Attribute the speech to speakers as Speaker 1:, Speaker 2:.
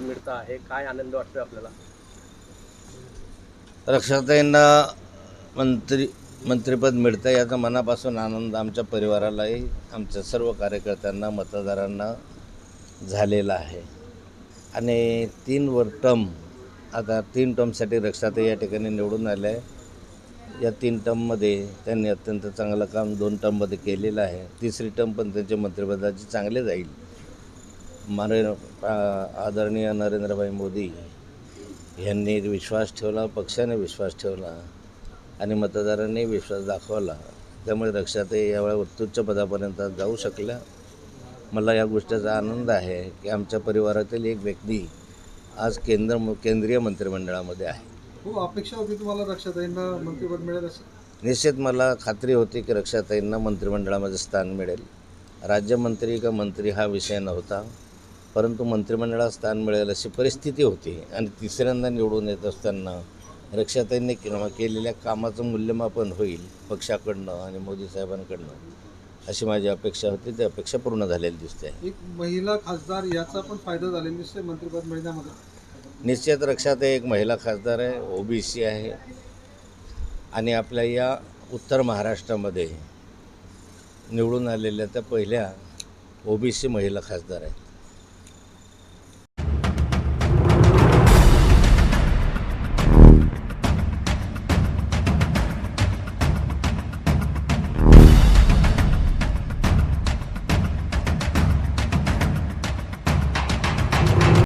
Speaker 1: मिळतं आहे? काय आनंद वाटतोय आपल्याला?
Speaker 2: रक्षाताईंना मंत्री मंत्रिपद मिळतं याचा मनापासून आनंद आमच्या परिवारालाही आमच्या सर्व कार्यकर्त्यांना मतदारांना झालेला आहे. आणि तीन वर टर्म आता तीन टर्मसाठी रक्षाताई या ठिकाणी निवडून आल्या आहे. या तीन टर्ममध्ये त्यांनी अत्यंत चांगलं काम दोन टर्ममध्ये केलेलं आहे. तिसरी टर्म पण त्यांच्या मंत्रिपदाची चांगले जाईल. मारे आदरणीय नरेंद्रभाई मोदी यांनी विश्वास ठेवला पक्षाने विश्वास ठेवला आणि मतदारांनी विश्वास दाखवला. त्यामुळे रक्षाताई यावेळी उत्तुच्च पदापर्यंत जाऊ शकल्या. मला या गोष्टीचा आनंद आहे की आमच्या परिवारातील एक व्यक्ती आज केंद्र केंद्रीय मंत्रिमंडळामध्ये आहे.
Speaker 3: खूप अपेक्षा होती तुम्हाला रक्षाताईंना मंत्रिपद मिळेल असं?
Speaker 2: निश्चित मला खात्री होती की रक्षाताईंना मंत्रिमंडळामध्ये स्थान मिळेल. राज्यमंत्री का मंत्री हा विषय नव्हता. परंतु मंत्रिमंडळात स्थान मिळेल अशी परिस्थिती होती. आणि तिसऱ्यांदा निवडून येत असताना रक्षाताईंनी केलेल्या कामाचं मूल्यमापन होईल पक्षाकडनं आणि मोदी साहेबांकडनं अशी माझी अपेक्षा होती. ती अपेक्षा पूर्ण झालेली दिसते.
Speaker 3: एक महिला खासदार याचा पण फायदा झालेला दिसतोय मंत्रिपद मिळण्यामध्ये.
Speaker 2: निश्चित रक्षात एक महिला खासदार आहे ओ बी सी आहे. आणि आपल्या या उत्तर महाराष्ट्रामध्ये निवडून आलेल्या त्या पहिल्या ओ बी सी महिला खासदार आहेत.